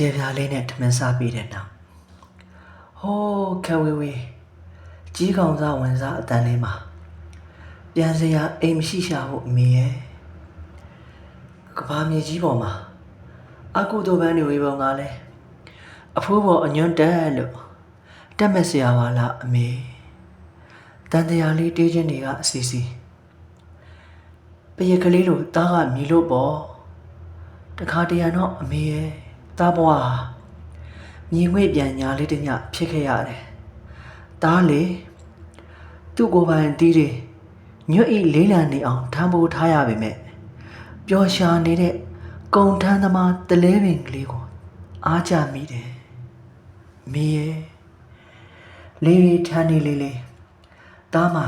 ကျေပြားလေးနဲ့ထမင်းစားပြီးတဲ့နောက်ဟိုးခဝေဝေကြီးကောင်စားဝင်စားအတန်လေးမှာပြန်စရာအိမ်မရှိရှာဖို့အမေရဲ့ကဘာမြေကြီးပေါ်မှာအကုသိုလ်ပန်းတွေဝေပုံကလည်းအဖိုးပေါ်အညွန့်တက်လို့တက်မဲ့ဆရာပါလားအမေတန်တရားလေးတေးချင်းတွေကအစီစီပရကလေးလိုတားကမြည်လို့ပေါ့တခါတရံတော့အမေရဲ့ တားဘွားမြင်ငွေ့ပြန်ညာလေးတညဖြစ်ခဲ့ရတယ်တားလေသူ့ကိုယ်ပိုင်တီးတွေညွတ်ဤလေးလံနေအောင်ထမ်းဖို့ထားရပါမယ်ပျော်ရှာနေတဲ့ကုံထမ်းသမားတလဲပင်ကလေးကိုအားကြမိတယ်မေရဲ့လေးလေးထမ်းနေလေးလေးတားမှာ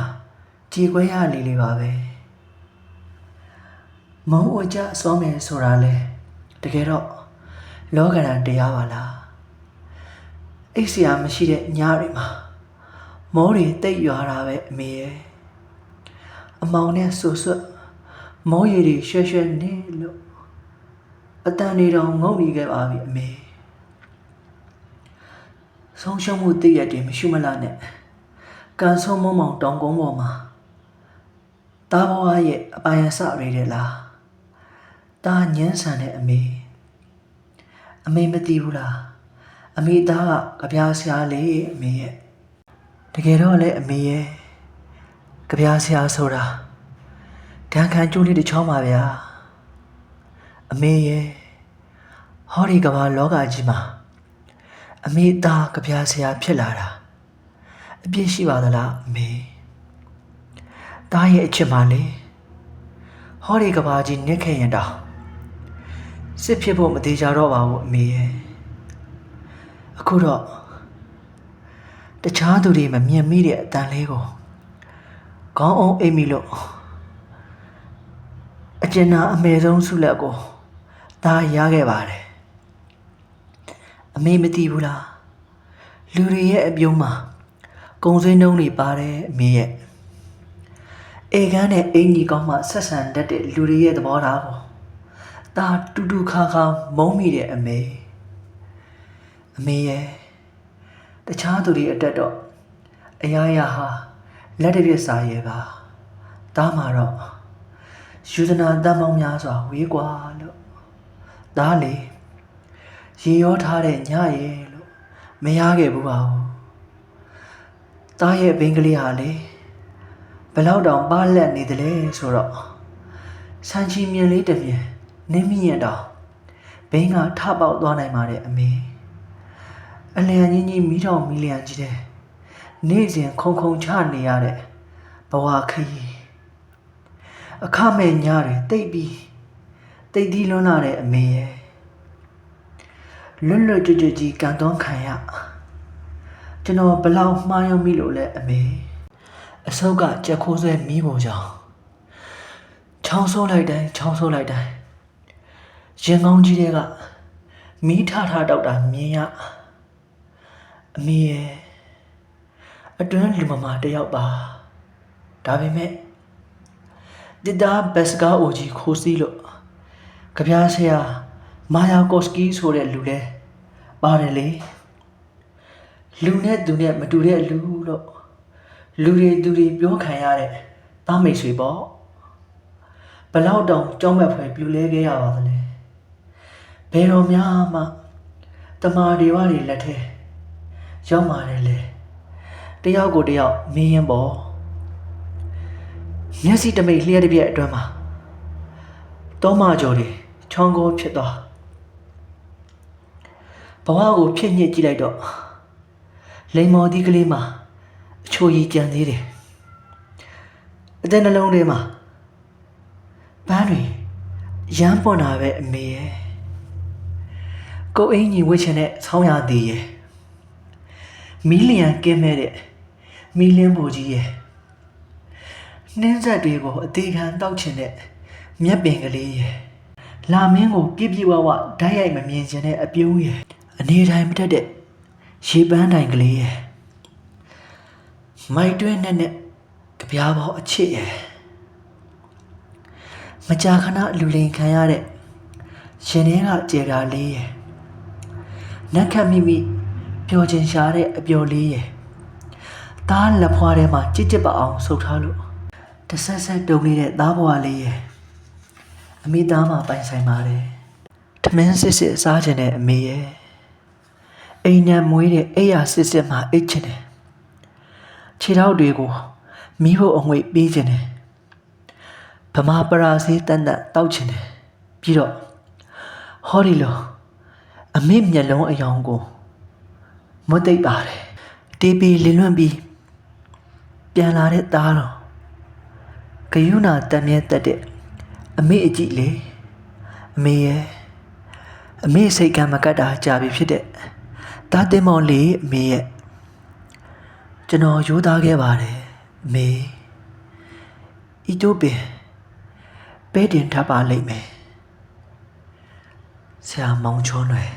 ကြည်ခွဲရလေးလေးပါပဲမုံအကြစောမယ်ဆိုတာလဲတကယ်တော့ လောကရန်တရားပါလားအိတ်ဆရာမရှိတဲ့ညတွေမှာမောတွေတိတ်ရွာတာပဲအမေရဲ့အမောင်နဲ့ဆူဆွတ်မောရည်တွေရွှဲရွှဲနေလို့အတန်နေတော့ငုံနေခဲ့ပါပြီအမေဆုံးရှုံးမှုတည့်ရက်တွေမရှိမလားနဲ့ကန်ဆုံးမုံမောင်တောင်ကုန်းပေါ်မှာတားဘွားရဲ့အပိုင်အစတွေတဲ့လားတားညန်းဆန်တဲ့အမေ အမေမသိဘူးလားအမေသားကကြပြားဆရာလေးအမေရဲ့တကယ်တော့လည်းအမေရဲ့ကြပြားဆရာဆိုတာဒဏ်ခံကျိုးလေးတစ်ချောင်းပါဗျာအမေရဲ့ဟောဒီကမ္ဘာလောကကြီးမှာအမေသားကြပြားဆရာဖြစ်လာတာအပြစ်ရှိပါသလားအမေသားရဲ့အချစ်မှလေဟောဒီကမ္ဘာကြီးနစ်ခဲ့ရင်တောင် စစ်ဖြစ်ဖို့မသေးကြတော့ပါဘူးအမေရဲ့အခုတော့တခြားသူတွေမမြင်မိတဲ့အတန်လေးကိုခေါင်းအောင်အိမ်မိလို့အကျဉ်းနာအမေဆုံးဆုလက်ကိုဒါရခဲ့ပါတယ်အမေမသိဘူးလားလူတွေရဲ့အပြုံးမှာကုံစင်းနှုံးတွေပါတယ်အမေရဲ့အေကန်းနဲ့အင်ကြီးကောင်းမှဆက်ဆံတတ်တဲ့လူတွေရဲ့သဘောထား ပေါ့ဒါတူတူခါခါမုံမိတဲ့အမေအမေရဲ့တခြားသူတွေအတက်တော့အရာရာဟာလက်တစ်ပြက်စာရဲ့ပါဒါမှတော့ယူဇနာတမ်းမောင်းများစွာဝေးကွာလို့ဒါလေရေရောထားတဲ့ညရဲ့လို့မရခဲ့ဘူးပါဘူးတားရဲ့ဘင်္ဂလေးဟာလေဘယ်တော့တောင်ပါလက်နေတယ်လဲဆိုတော့ဆန်ချီမြင်လေးတစ်မြင် နင်းမိရတော့ဘင်းကထပေါက်သွားနိုင်ပါတယ်အမေအလျံကြီးကြီးမီးတောင်မီလျံကြီးတဲ့နေ့စဉ်ခုံခုံချနေရတဲ့ဘဝခရီးအခမဲ့ညတွေတိတ်ပြီးတိတ်ဒီလွန်းလာတဲ့အမေရဲ့လွတ်လွတ်ကြွကြွကြီးကန်သွန်းခံရကျွန်တော်ဘလောက်မှားယွင်းမိလို့လဲအမေအဆုတ်ကကြက်ခိုးဆွဲမီးပုံကြောင်ချောင်းဆိုးလိုက်တိုင်းချောင်းဆိုးလိုက်တိုင်း ရင်ကောင်းကြီးတွေကမီးထထတောက်တာမြင်ရအမေရဲ့အတွင်းလူမမာတယောက်ပါဒါပေမဲ့ဒီတာဘက်စကာအိုကြီးခိုးစီးလို့ကြပြားဆရာမာယာကော့စကီဆိုတဲ့လူလဲပါတယ်လေလူနဲ့သူနဲ့မတူတဲ့လူလို့လူတွေသူတွေပြောခံရတဲ့သားမိတ်ဆွေပေါ့ဘလောက်တောင်ကြောက်မဲ့ဖွယ်ပြူလဲခဲ့ရပါသလဲ ဘယ်တော်များမှတမာဒီဝတွေလက်ထဲရောက်ပါတယ်လေတယောက်ကိုတယောက်မင်းရင်ပေါ့မျက်စိတမိတ်လျှက်တစ်ပြက်အတွင်းမှာတောမကျော်တွေချောင်းကိုဖြစ်သွားဘဝကိုဖြစ်ညစ်ကြည့်လိုက်တော့လိန်မော်ဒီကလေးမှာအချိုရည်ကြံသေးတယ်အတဲ့နှလုံးထဲမှာပန်းတွေရမ်းပွန်တာပဲအမေရဲ့ ကိုယ်အင်းကြီးဝှစ်ချင်တဲ့ဆောင်းရသေးရဲ့မီလီယံကင်းမဲ့တဲ့မီလင်းဘူကြီးရဲ့နှင်းဆက်တွေကိုအသေးခံတောက်ချင်တဲ့မြက်ပင်ကလေးရဲ့လာမင်းကိုပြပြဝဝဓာတ်ရိုက်မမြင်ချင်တဲ့အပြုံးရဲ့အနေတိုင်းမတက်တဲ့ရေပန်းတိုင်ကလေးရဲ့မိုက်တွင်းနဲ့နဲ့ကြပြားပေါ်အချစ်ရဲ့မကြာခဏလူလိန်ခံရတဲ့ရှင်ထဲကကြေတာလေးရဲ့ နက်ခတ်မိမိပျော်ချင်ရှာတဲ့အပျော်လေးရဲ့သားလက်ဖွားထဲမှာကြစ်ကြစ်ပအောင်ဆုပ်ထားလို့တဆက်ဆက်တုံနေတဲ့သားဘွားလေးရဲ့အမိသားမှာပိုင်ဆိုင်ပါတယ်ထမင်းစစ်စစ်စားခြင်းတဲ့အမေရဲ့အိမ်နံမွေးတဲ့အိယာစစ်စစ်မှာအိတ်ချင်တယ်ခြေထောက်တွေကိုမီးဖို့အငွေ့ပေးခြင်းတယ်ဗမာပရာစည်းတန်တန်တောက်ခြင်းတယ်ပြီးတော့ဟောဒီလို အမေမျက်လုံးအယောင်ကိုမွတ်သိပ်ပါတယ်တီပီလင်းလွန့်ပြီးပြန်လာတဲ့သားတော်ဂယုဏတန်မြဲတက်တဲ့အမေအကြည့်လေအမေရဲ့အမေစိတ်ကံမကတ်တာကြာပြီဖြစ်တဲ့တာတင်မောင်လေးအမေရဲ့ကျွန်တော်ယူသားခဲ့ပါတယ်အမေဤတို့ပင်ပဲတင်ထပ်ပါလိမ့်မယ် ဆရာမောင်ချောလွယ်